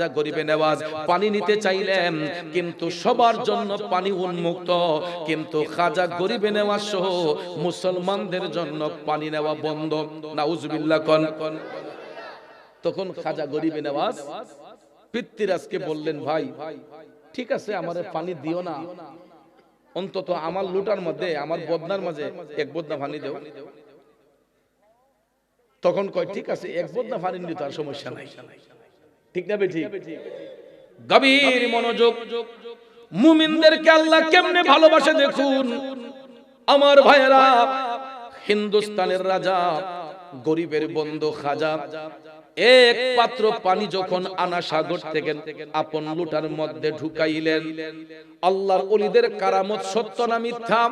যা গরিবে নেওয়াজ পানি নিতে চাইলেন, কিন্তু সবার জন্য পানি উন্মুক্ত। কিন্তু খাজা গরিবে নেওয়াজ সহ মুসলমানদের জন্য পানি নেওয়া বন্ধ। নাউজুবিল্লাহ কন। তখন খাজা গরিবে নেওয়াজ পিতৃরাজকে বললেন, ভাই, ঠিক আছে আমাদের পানি দিও না। অন্তত আমার লুটার মধ্যে, আমার বদনার মাঝে এক বদনা পানি দেও। তখন কয়, ঠিক আছে, এক বদনা পানি নিতে আর সমস্যা নাই। ঠিক না বেঠিক? গভীর মনোযোগ। মুমিনদেরকে আল্লাহ কেমনে ভালোবাসে দেখুন? আমার ভাইয়েরা হিন্দুস্তানের রাজা গরিবের বন্ধু খাজা এক পাত্র পানি যখন আনা সাগর থেকে আপন লুটার মধ্যে ঢুকাইলেন। আল্লাহর অলিদের কারামত সত্য না মিথ্যা?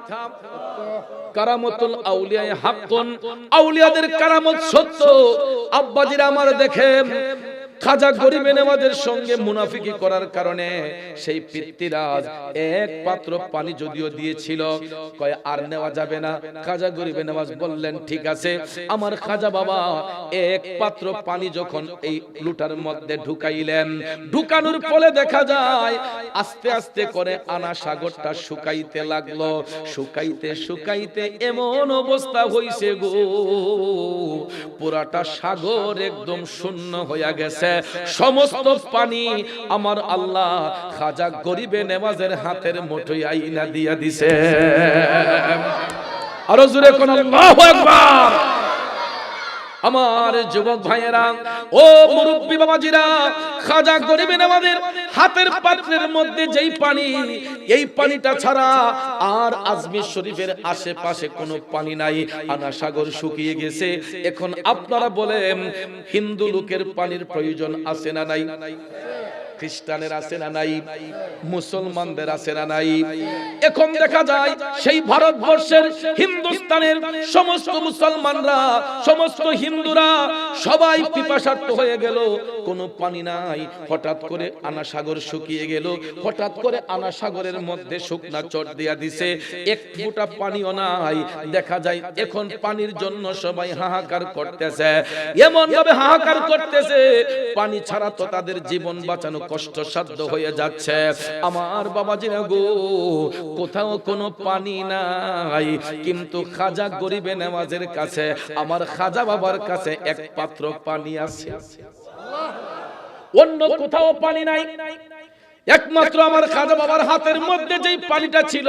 কারামতুল আউলিয়ায় হাক্কুন। আউলিয়াদের কারামত সত্য। আব্বাজিরা আমার দেখেন। খাজা গরিবে নেওয়াদের সঙ্গে মুনাফিকি করার কারণে সেই পিতৃরাজ এক পাত্র পানি যদিও দিয়েছিল, কয়, আর নেওয়া যাবে না। খাজা গরিবে নেওয়াজ বললেন, ঠিক আছে। আমার খাজা বাবা এক পাত্র পানি যখন এই লুটার মধ্যে ঢুকাইলেন, ঢুকানোর ফলে দেখা যায় আস্তে আস্তে করে আনা সাগরটা শুকাইতে লাগল। শুকাইতে শুকাইতে এমন অবস্থা হইছে গো, পুরাটা সাগর একদম শূন্য হইয়া গেছে। সমস্ত পানি আমার আল্লাহ খাজা গরিবে নেওয়াজের হাতের মুঠোয় আইনা দিয়া দিছে। আরও জুড়ে কোন আমার যুবক ভাইয়েরা, ও মুরব্বী বাবাজিরা, খাজা গরিবে আমাদের হাতের পাত্রের মধ্যে যেই পানি, এই পানিটা ছাড়া আর আজমির শরীফের আশেপাশে কোনো পানি নাই। আনা সাগর শুকিয়ে গেছে। এখন আপনারা বলেন, হিন্দু লোকের পানির প্রয়োজন আছে না নাই? খ্রিস্টানের আছে না নাই? মুসলমানদের আছে না নাই? এখন দেখা যায় সেই ভারতবর্ষের হিন্দুস্তানের সমস্ত মুসলমানরা, সমস্ত হিন্দুরা সবাই পিপাসার্থ হয়ে গেল। কোনো পানি নাই। হঠাৎ করে আনা সাগর শুকিয়ে গেল। হঠাৎ করে আনা সাগরের মধ্যে শুকনা চট দিয়া দিছে। এক ফোঁটা পানিও নাই। দেখা যায় এখন পানির জন্য সবাই হাহাকার করতেছে। এমন ভাবে হাহাকার করতেছে, পানি ছাড়া তো তাদের জীবন বাঁচানো কষ্টসাধ্য হয়ে যাচ্ছে। আমার বাবাজিরা গো কোথাও কোনো পানি নাই, কিন্তু খাজা গরিবে নেওয়াজের কাছে, আমার খাজা বাবার কাছে এক পাত্র পানি আছে। অন্য কোথাও পানি নাই। একমাত্র আমার খাজা বাবার হাতের মধ্যে যেই পানিটা ছিল,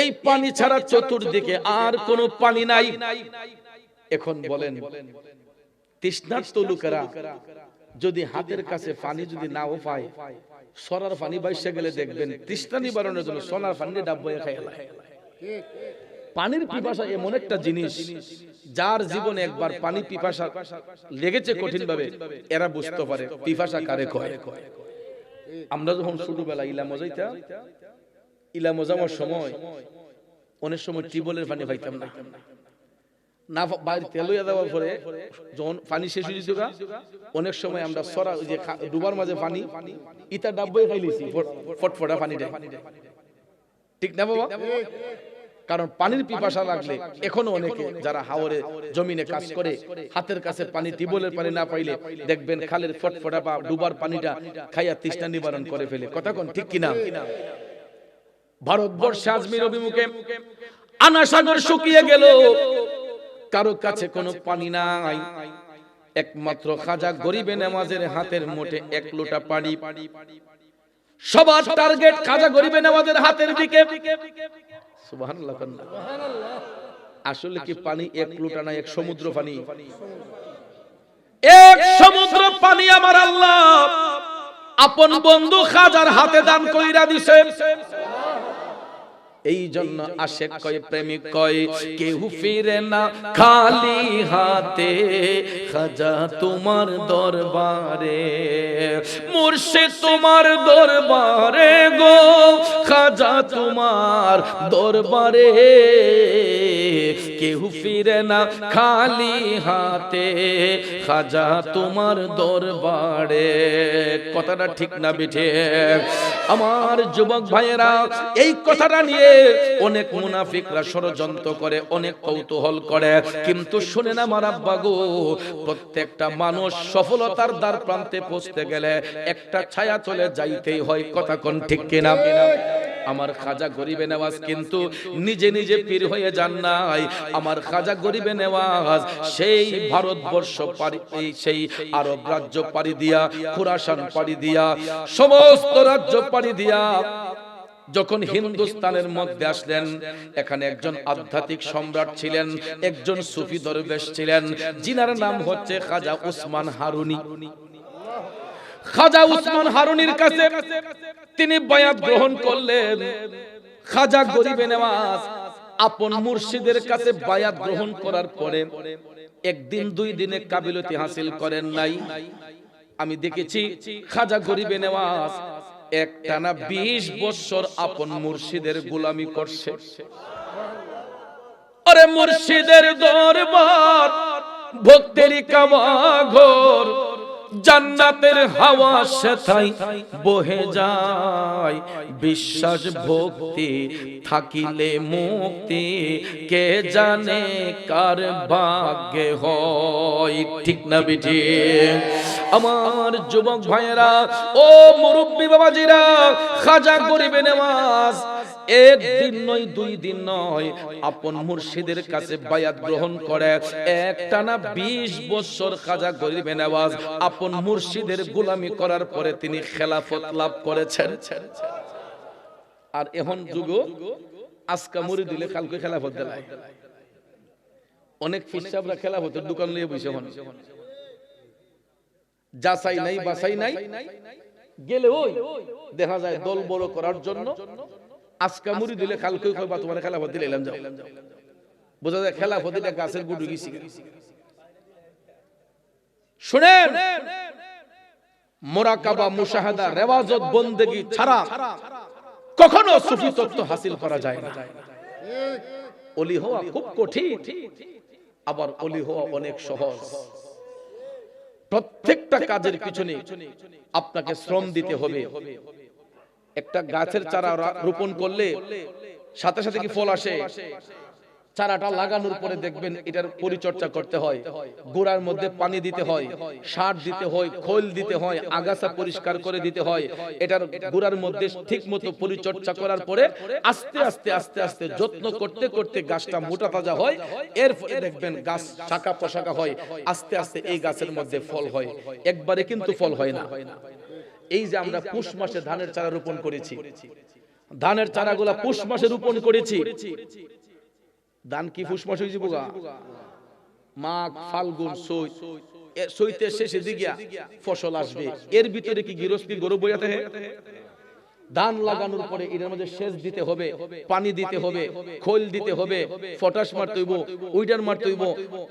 এই পানি ছাড়া চতুর্দিকে আর কোনো পানি নাই। এখন বলেন, তৃষ্ণার্ত লোকেরা যদি হাতের কাছে পানি যদি নাও পায় সরার পানি বাইসে গেলে দেখবেন তৃষ্ণা নিবারণের জন্য সোনার পানি ডাব বয়ে খাই পানির পিপাসা এমন একটা জিনিস যার জীবনে একবার পানি পিপাসা লেগেছে কঠিন ভাবে এরা বুঝতে পারে পিপাসা কারে কয়। আমরা যখন ছোটবেলা ইলা মজাইতা ইলা মজামার সময় অনেক সময় টিউবওয়েলের পানি পাইতাম না। না বাইরে তেলইয়া দেওয়ার পরে যখন পানি শেষ হয়ে অনেক সময় আমরা সরা যে ডুবার মাঝে পানি ডাব্বই খাইলিছি ফটফটা ঠিক না বাবা? কারণ পানির পিপাসা লাগলে এখনও অনেকে যারা হাওরে জমিনে কাজ করে, হাতের কাছে পানি টিবলের পানি না পাইলে দেখবেন খালের ফটফটা বা ডুবার পানিটা খাইয়া তৃষ্ণা নিবারণ করে ফেলে। কথা কোন ঠিক কিনা? ভারতবর্ষে আজমির অভিমুখে আনা সাগর শুকিয়ে গেল। কারও কাছে কোনো পানি নাই। একমাত্র খাজা গরিবে নামাজের হাতের মোটে এক লোটা পানি। সবার টার্গেট খাজা গরিবে নামাজের হাতের দিকে। সুবহানাল্লাহ আসলে কি পানি এক লোটা না এক সমুদ্র পানি? এক সমুদ্র পানি আমার আল্লাহ। আপন বন্ধু খাজার হাতে দান কইরা দিছে। এই জন্য আশেক কয় প্রেমিক কয় কেউ ফিরে না খালি হাতে। খাজা তোমার দরবারে মুর্শিদ তোমার দরবারে গো। খাজা তোমার দরবারে কেউ ফিরে না খালি হাতে। খাজা তোমার দরবারে। কথাটা ঠিক না বিঠে। আমার যুবক ভাইয়েরা এই কথাটা নিয়ে অনেক মুনাফিকরা ষড়যন্ত্র করে, অনেক কৌতূহল করে। কিন্তু শুনে না আমার আব্বা প্রত্যেকটা মানুষ সফলতার দ্বার প্রান্তে পৌঁছতে গেলে একটা ছায়া চলে যাইতেই হয়, কথা কোন ঠিক কিনা? আমার খাজা গরিবে নেওয়াজ কিন্তু নিজে নিজে পীর হয়ে যান নাই। আমার খাজা গরিবে নেওয়াজ সেই ভারতবর্ষ এই সেই আরব রাজ্য পাড়ি দিয়া, খুরাসান পাড়ি দিয়া, সমস্ত রাজ্য পাড়ি দিয়া যখন হিন্দুস্তানের মধ্যে আসলেন এখানে একজন আধ্যাত্মিক সম্রাট ছিলেন একজন সুফি দরবেশ ছিলেন জিনার নাম হচ্ছে খাজা উসমান হারুনি। খাজা উসমান হারুনির কাছে তিনি বায়াত গ্রহণ করলেন। খাজা গরিবে নেওয়াজ আপন মুর্শিদের কাছে বায়াত গ্রহণ করার পরে একদিন দুই দিনে কাবিলতি হাসিল করেন নাই। আমি দেখেছি খাজা গরিবে নেওয়াজ একটানা বিশ বছর আপন মুর্শিদের গোলামি করছে। আরে মুর্শিদের দরবার ভক্তেরই কাবাঘর জান্নাতের হাওয়া সেথাই বহে যায়। বিশ্বাস, ভক্তি থাকিলে মুক্তি, কে জানে কার ভাগ্যে হয়। ঠিক না বিঠি? আমার যুবক ভাইয়েরা, ও মুরব্বী বাবাজিরা, খাজা গরিবে নেওয়াজ একদিন নয়, দুই দিন নয়, আপন মুর্শিদের কাছে বায়াত গ্রহণ করে। একটানা বিশ বছর খাজা গরিবে নেওয়াজ আপন মুর্শিদের গোলামি করার পরে তিনি খেলাফত লাভ করেছেন। আর এখন যুগ, আজকা মুড়ি দিলে কালকে খেলাফত দেয় অনেক ফিসাবরা খেলাফতের দোকান নিয়ে বসে হন যাচাই নাই, বাছাই নাই, গেলে ওই দেখা যায় দল বড় করার জন্য আজকা মুড়ি দিলে কালকে কইবা তোমার খেলাফত দিলে এলাম যাও। বোঝা যায় খেলাফত এটা গাছের গুডু গেছি শুনেন! মোরাকাবা মুশাহাদা রেওয়াজত বন্দেগি ছাড়া কখনো সুফি তত্ত্ব হাসিল করা যায় না। অলি হওয়া খুব কঠিন। আবার অলি হওয়া অনেক সহজ। প্রত্যেকটা কাজের পিছনে আপনাকে শ্রম দিতে হবে। একটা গাছের চারা রোপণ করলে সাথে সাথে কি ফল আসে? চারাটা লাগানোর পরে দেখবেন এটার পরিচর্যা করতে হয় গোড়ার মধ্যে পানি দিতে হয় সার দিতে হয় খোল দিতে হয় আগাছা পরিষ্কার করে দিতে হয় এটার গোড়ার মধ্যে ঠিক মতো পরিচর্যা করার পরে আস্তে আস্তে আস্তে আস্তে যত্ন করতে করতে গাছটা মোটা তাজা হয় এর ফলে দেখবেন গাছ শাখা পোশাকা হয় আস্তে আস্তে এই গাছের মধ্যে ফল হয়। একবারে কিন্তু ফল হয় না। এই যে আমরা পুষ মাসে ধানের চারা রোপণ করেছি। ধানের চারা গুলা পুষ মাসে রোপণ করেছি। ধান কি পুষ মাসে হয়েছে বোগা মাঘ, ফাল্গুন চৈত চৈতের শেষে দিগিয়া ফসল আসবে। এর ভিতরে কি গৃহস্থী গরু বইয়াতে ধান লাগানোর পরে এর মধ্যে সেচ দিতে হবে, পানি দিতে হবে, খোল দিতে হবে, পটাশ মারতে হইব, উইডার মারতে হইব,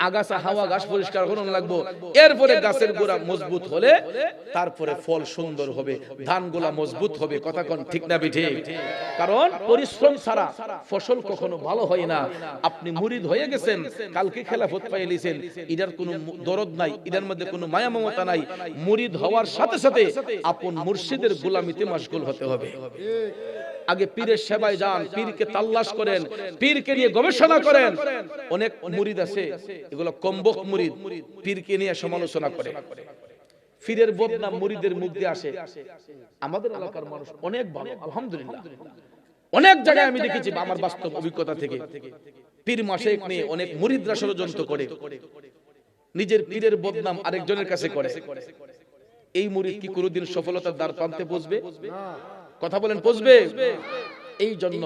আগাছা, হাওয়া ঘাস পরিষ্কার করানো লাগবো। এরপরে গাছের গোড়া মজবুত হলে তারপরে ফল সুন্দর হবে, ধানগুলা মজবুত হবে, কথা কোন ঠিক না বিঠে? কারণ পরিশ্রম ছাড়া ফসল কখনো ভালো হয় না। আপনি মুরিদ হয়ে গেছেন, কালকে খেলাফত পাই লিছেন এটার কোনো দরদ নাই, এটার মধ্যে কোনো মায়া মমতা নাই। মুরিদ হওয়ার সাথে সাথে আপন মুর্শিদের গোলামিতে মাশগুল হতে হবে। আগে পীরের সেবায় যান, পীরকে তাল্লাশ করেন, পীরকে নিয়ে গবেষণা করেন। অনেক মুরিদ আছে, এগুলো কম্বক মুরিদ, পীরকে নিয়ে সমালোচনা করে। ফিরের বদনাম মুরিদের মুখ দিয়ে আসে। আমাদের এলাকার মানুষ অনেক ভালো, আলহামদুলিল্লাহ। অনেক জায়গায় আমি দেখেছি আমার বাস্তব অভিজ্ঞতা থেকে। পীর মাসে নিয়ে অনেক মুরিদরা ষড়যন্ত্র করে। নিজের পীরের বদনাম আরেকজনের কাছে করে। এই মুরিদ কি কোনোদিন সফলতার দ্বার প্রান্তে বসবে? কথা বলেন পচবে এই জন্য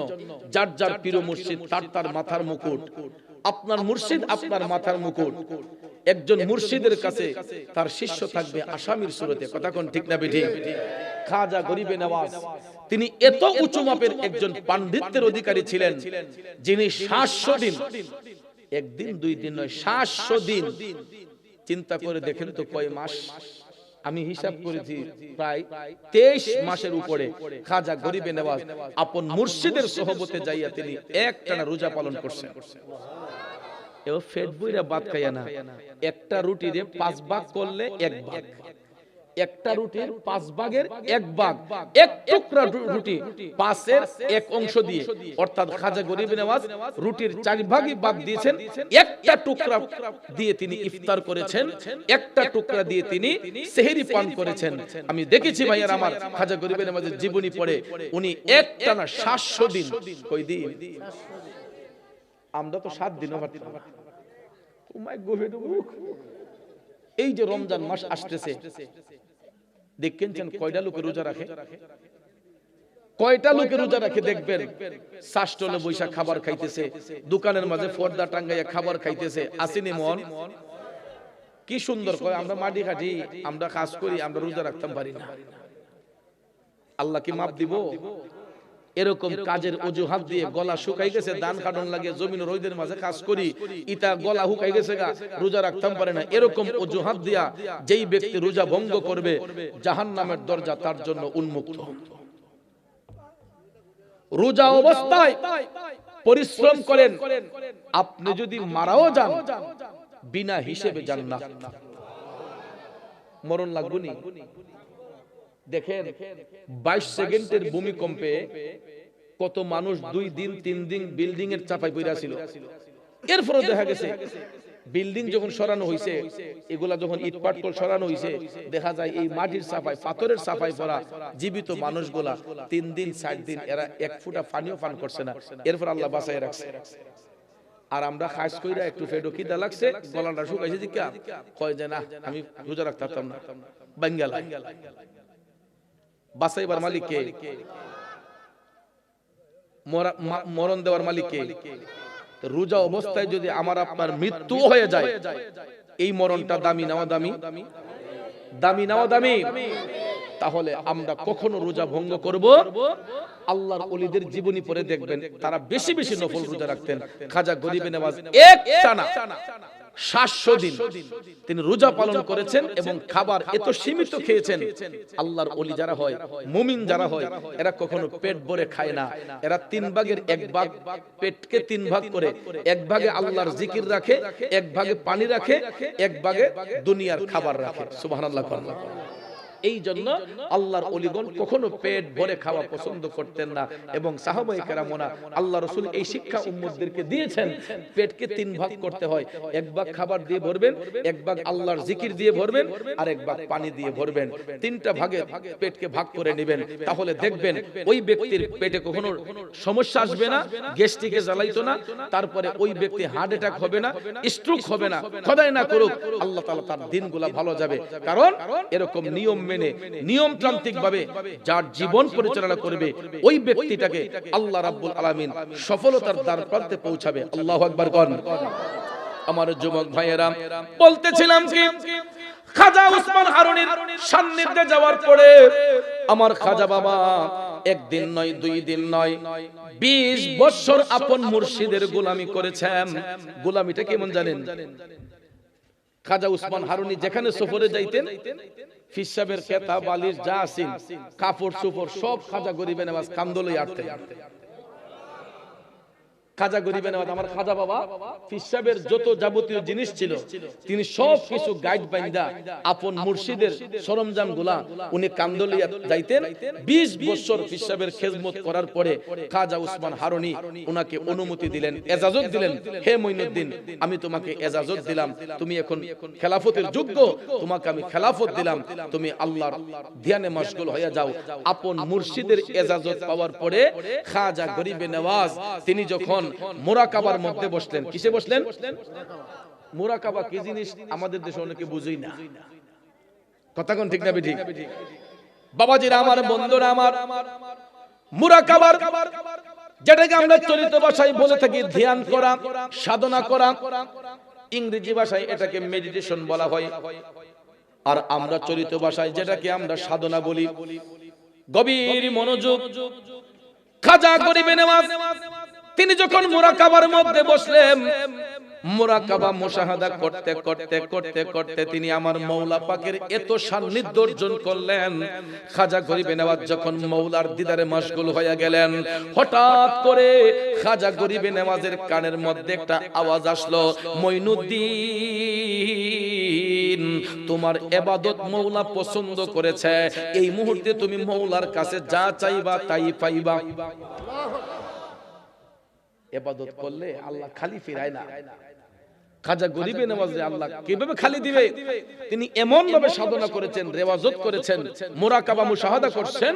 যার যার পীর মুর্শিদ তার তার মাথার মুকুট। আপনার মুর্শিদ আপনার মাথার মুকুট। একজন মুর্শিদের কাছে তার শিষ্য থাকবে আসামির সুরতে। কথা কোন ঠিক না বেঠি খাজা গরিবে নওয়াজ। তিনি এত উঁচু মাপের একজন পাণ্ডিত্যের অধিকারী ছিলেন। যিনি সাতশো দিন একদিন দুই দিন নয় সাতশো দিন চিন্তা করে দেখেন তো কয় মাস? আমি হিসাব করেছি প্রায় তেইশ মাসের উপরে খাজা গরিবে নেওয়াজ আপন মুর্শিদের সহবতে যাইয়া তিনি একটানা রোজা পালন করছেন। ফেট বইরা বাদ খাইয়া না। একটা রুটি রে পাঁচ ভাগ করলে এক ভাগ। একটা রুটির পাঁচ ভাগের এক ভাগ। এক টুকরা রুটি পাঁচের এক অংশ দিয়ে। অর্থাৎ খাজা গরিব নেওয়াজ রুটির চার ভাগই ভাগ দিয়েছেন। একটা টুকরা দিয়ে তিনি ইফতার করেছেন। একটা টুকরা দিয়ে তিনি সেহেরি পান করেছেন। আমি দেখেছি ভাইয়ার আমার খাজা গরিব নওয়াজের জীবনী পড়ে। উনি একটানা সাতশো দিন কই দিন। আমরা তো সাত দিনও পারতাম না। ও গভীর এই যে রমজান মাস আসতেছে দেখছেন কয়টা লোকে রোজা রাখে? কয়টা লোকে রোজা রাখে দেখবেন? সাষ্টলে বৈশাখ খাবার খাইতেছে দোকানের মাঝে ফর্দা টাঙ্গাইয়া খাবার খাইতেছে আসেনি মন? কি সুন্দর করে আমরা মাটি খাটি আমরা কাজ করি আমরা রোজা রাখতাম পারি না। আল্লাহ কি মাপ দিব? এরকম কাজের অজুহাত দিয়ে গলা শুকাই গেছে দান কাটন লাগে জমিন রোদের মাঝে কাজ করি ইতা গলা হুকাই গেছে গা রোজা রাখতাম পারে না। এরকম অজুহাত দিয়া যেই ব্যক্তি রোজা ভঙ্গ করবে জাহান নামের দরজা তার জন্য উন্মুক্ত। রোজা অবস্থায় পরিশ্রম করেন আপনি যদি মারাও যান বিনা হিসেবে যান না? মরণ লাগবনি দেখেন বাইশ সেকেন্ডের ভূমিকম্পে কত মানুষ দুই দিন তিন দিন বিল্ডিং এর চাপাই পড়া ছিল এরপরে দেখা গেছে বিল্ডিং যখন সরানো হয়েছে এগুলা যখন ইট পাটকল সরানো হয়েছে দেখা যায় এই মাটির সাফাই পাথরের সাফাই পড়া জীবিত মানুষগুলা তিন দিন চার দিন এরা এক ফুটা পানিও পান করছে না। এরপর আল্লাহ বাঁচাই রাখছে। আর আমরা খাস কইরা একটু ফেডো খিদা লাগছে গলাটা শুকাইছে দিকা কয় যে না আমি রোজা রাখতে পারতাম না। বাঙ্গালা বাসাইবার মালিক কে মরা- মা- মরণ দেওয়ার মালিক। কে রোজা অবস্থায় যদি আমার আপনার মৃত্যু হয়ে যায় এই মরণটা দামি নাও দামি। দামি। নাও দামি। তাহলে আমরা কখনো রোজা ভঙ্গ করব? আল্লাহর অলিদের জীবনী পড়ে দেখবেন তারা বেশি বেশি নফল রোজা রাখতেন। খাজা গরিবে নেওয়াজ এক টানা তিনি রোজা পালন করেছেন এবং খাবার এত সীমিত খেয়েছেন। আল্লাহর অলি যারা হয়, মুমিন যারা হয়, এরা কখনো পেট ভরে খায় না। এরা তিন ভাগের এক ভাগ পেটকে তিন ভাগ করে, এক ভাগে আল্লাহর জিকির রাখে, এক ভাগে পানি রাখে, এক ভাগে দুনিয়ার খাবার রাখে। সুবহানাল্লাহ এই জন্য আল্লাহর অলিগণ কখনো পেট ভরে খাওয়া পছন্দ করতেন না। এবং সাহাবাই কেরামোনা আল্লাহ রসুল এই শিক্ষা উম্মতদেরকে দিয়েছেন। পেটকে তিন ভাগ করতে হয়। এক ভাগ খাবার দিয়ে ভরবেন এক ভাগ আল্লাহর জিকির দিয়ে ভরবেন আর এক ভাগ পানি দিয়ে ভরবেন। তিনটা ভাগে পেটকে ভাগ করে নেবেন। তাহলে দেখবেন ওই ব্যক্তির পেটে কখনো সমস্যা আসবে না গ্যাস্ট্রিকে জ্বালাইতো না তারপরে ওই ব্যক্তি হার্ট অ্যাটাক হবে না স্ট্রোক হবে না খোদাই না করুক আল্লাহ তাআলা তার দিনগুলা ভালো যাবে কারণ এরকম নিয়ম মেনে নিয়মতান্ত্রিক ভাবে যার জীবন পরিচালনা করবে, ওই ব্যক্তিটাকে আল্লাহ রাব্বুল আলামিন সফলতার দ্বার প্রান্তে পৌঁছাবে। আল্লাহু আকবার কন। আমার যুবক ভাইয়েরা, বলতেছিলাম কি, খাজা উসমান হারুনির সান্নিধ্যে যাওয়ার পরে আমার খাজা বাবা একদিন নয়, দুই দিন নয়, বিশ বছর আপন মুর্শিদের গোলামি করেছেন। গোলামিটা কেমন জানেন? খাজা উসমান হারুনি যেখানে সফরে যাইতেন ফিসাবের কেতা বালির যা আসিন, কাপড়, চোপড়, সব খাজা গরিবে নেওয়াজ কান্দলই আটতেন। খাজা গরিবে নেওয়াজ আমার খাজা বাবা ফিসাবের যত যাবতীয় জিনিস ছিল, তিনি সব কিছু গাইড বাইন্দা আপন মুর্শিদের সরঞ্জামগুলা উনি কান্দলিয়া যাইতেন। 20 বছর ফিসাবের খেজমত করার পরে খাজা উসমান হারুনি উনাকে অনুমতি দিলেন, এজাজত দিলেন, হে মঈনুদ্দিন, আমি তোমাকে এজাজত দিলাম, তুমি এখন খেলাফতের যোগ্য, তোমাকে আমি খেলাফত দিলাম, তুমি আল্লাহর ধ্যানে মশগুল হয়ে যাও। আপন মুর্শিদের এজাজত পাওয়ার পরে খাজা গরিবে নেওয়াজ, তিনি যখন মোরাকাবার মধ্যে বসলেন। কিসে বসলেন? মোরাকাবা কি জিনিস? আমাদের দেশে অনেকে বুঝেই না। কথা কোন ঠিক না ঠিক বাবাজিরা আমার বন্ধুরা আমার মুরাকাবার যেটাকে আমরা চলিত ভাষায় বলে থাকি ধ্যান করা সাধনা করা। ইংরেজি ভাষায় এটাকে মেডিটেশন বলা হয়। আর আমরা চলিত ভাষায় যেটাকে আমরা সাধনা বলি। গভীর মনোযোগ খাজা গরিবে নেওয়াজ। তিনি যখন মোরাকাবার মধ্যে বসলেন মোরাকাবা মুশাহাদা করতে করতে করতে করতে তিনি আমার মৌলা পাকের এত সান্নিধ্য অর্জন করলেন খাজা গরিবে নেওয়াজ যখন মৌলার দিদারে মশগুল হয়ে গেলেন হঠাৎ করে খাজা গরিবে নেওয়াজের কানের মধ্যে একটা আওয়াজ আসলো মইনুদ্দিন তোমার এবাদত মৌলা পছন্দ করেছে। এই মুহূর্তে তুমি মৌলার কাছে যা চাইবা তাই পাইবা। এবাদত করলে আল্লাহ খালি ফিরায় না। খাজা গরিবে নামাজে আল্লাহ কীভাবে খালি দিবে? তিনি এমন ভাবে সাধনা করেছেন রেওয়াজত করেছেন মুরাকাবা মুশাহাদা করছেন।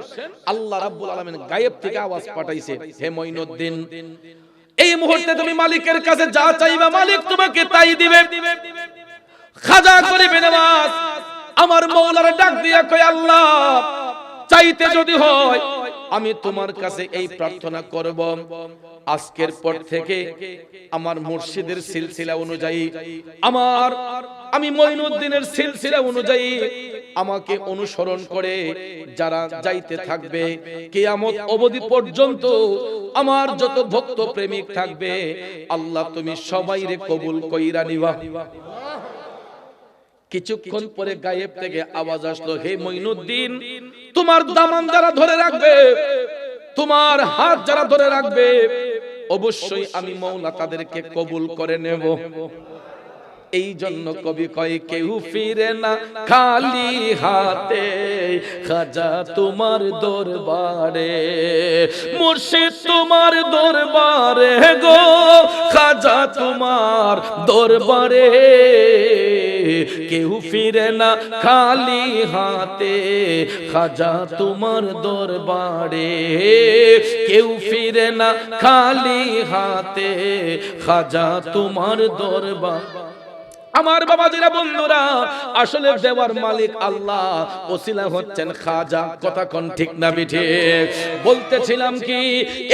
আল্লাহ রাব্বুল আলামিন গায়েব থেকে আওয়াজ পাঠাইছে হে মঈনুদ্দিন। এই মুহূর্তে তুমি মালিকের কাছে যা চাইবা মালিক তোমাকে তাই দিবে। খাজা গরিবে নামাজ আমার মৌলার ডাক দিয়া কয় আল্লাহ চাইতে যদি হয় আমি তোমার কাছে এই প্রার্থনা করব। আজকের পর থেকে আমার মুর্শিদের সিলসিলা অনুযায়ী আমার আমি মঈনুদ্দিনের সিলসিলা অনুযায়ী আমাকে অনুসরণ করে যারা যাইতে থাকবে কিয়ামত অবধি পর্যন্ত আমার যত ভক্ত প্রেমিক থাকবে আল্লাহ তুমি সবাইরে কবুল কইরা নিবা। কিছুক্ষণ পরে গায়েব থেকে আওয়াজ আসলো হে মঈনুদ্দিন তোমার দামান যারা ধরে রাখবে তোমার হাত যারা ধরে রাখবে অবশ্যই আমি মৌলা তাদেরকে কবুল করে নেব। এই জন্য কবি কয় কেউ ফিরে না খালি হাতে খাজা তোমার দরবারে মুর্শিদ তোমার দরবারে গো খাজা তোমার দরবারে কেউ ফিরে না খালি হাতে। খাজা তোমার দরবারে। কেউ ফিরে না খালি হাতে। খাজা তোমার দরবার। আমার বাবাজিরা বন্ধুরা আসলে দেওয়ার মালিক আল্লাহ। ওসিলা হচ্ছেন খাজা। কথা কোন ঠিক না বিঠে? বলতেছিলাম কি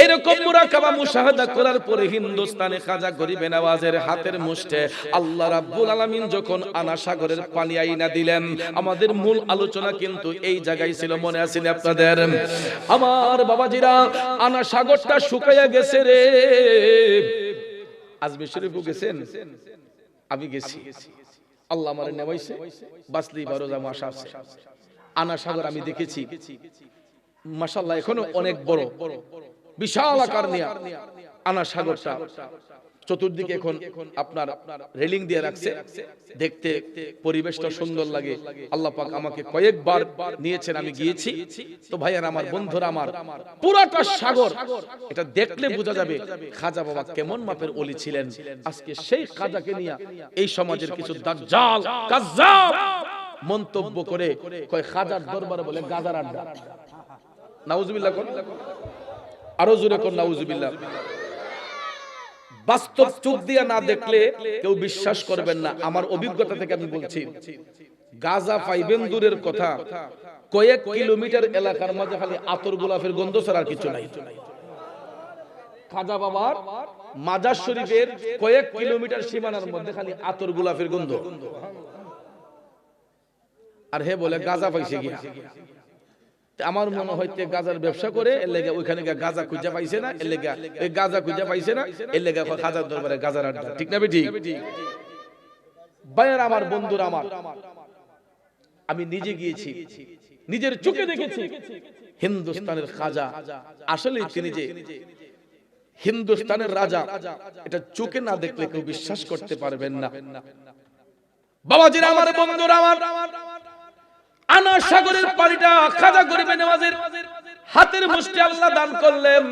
এরকম মুরাকাবা মুশাহাদা করার পরে হিন্দুস্তানে খাজা গরিবে নওয়াজের হাতের মুষ্ঠে আল্লাহ রাব্বুল আলামিন যখন আনা সাগরের পানি আইনা দিলেন আমাদের মূল আলোচনা কিন্তু এই জায়গায় ছিল মনে আছে না আপনাদের। আমার বাবাজিরা আনা সাগরটা শুকাইয়া গেছে রে। আজমি শরীফও গেছেন। আমি গেছি। আল্লাহ আমার নেওয়াইছে বাসলি বারো জামা আশা আছে। আনা সাগর আমি দেখেছি। মাসাল্লাহ এখনও অনেক বড়। বিশাল আকার নিয়ে আনা সাগরটা। চতুর্দিকে এখন আপনার রেলিং দিয়ে রাখছে। দেখতে পরিবেশটা সুন্দর লাগে। আল্লাহ পাক আমাকে কয়েকবার নিয়েছেন আমি গিয়েছি। তো ভাইয়ার আমার বন্ধুরা আমার পুরাটা সাগর। এটা দেখলে বোঝা যাবে খাজা বাবা কেমন মাপের অলি ছিলেন। আজকে সেই খাজাকে নিয়ে এই সমাজের কিছু দাজ্জাল কাজ্জাব মন্তব্য করে কয় খাজার দরবারে বলে গাজার আড্ডা। নাউজুবিল্লাহ কোন আরও জোরে কোন নাউজুবিল্লাহ। বাস্তব চোখ দিয়ে না দেখলে কেউ বিশ্বাস করবেন না। আমার অভিজ্ঞতা থেকে আমি বলছি গাজা পাইবেন দূরের কথা। কয়েক কিলোমিটার এলাকার মাঝে খালি আতর গোলাপের গন্ধ ছাড়া কিছু নাই। খাজা বাবার মাজার শরীফের কয়েক কিলোমিটার সীমানার মধ্যে খালি আতর গোলাপের গন্ধ। আর হে বলে গাজা পাইছে গিয়া আমার মনে হইতে গাজার ব্যবসা করে এর লেগে ওইখানে গাজা খুঁজে পাইছে না এর লেগে ওই গাজা খুঁজে পাইছে না এর লেগে খাজার দরবারে গাজার আড্ডা ঠিক না বেটি? বায়ার আমার বন্ধুরা আমার আমি নিজে গিয়েছি নিজের চোখে দেখেছি। হিন্দুস্তানের খাজা। আসলে তিনি যে হিন্দুস্তানের রাজা এটা চোখে না দেখলে কেউ বিশ্বাস করতে পারবেন না। বাবাজিরা আমার বন্ধুরা আমার। আনা সাগরের পানিটা খাজা গরিবে নেওয়াজের হাতের মুষ্টি আল্লাহ দান করলেন।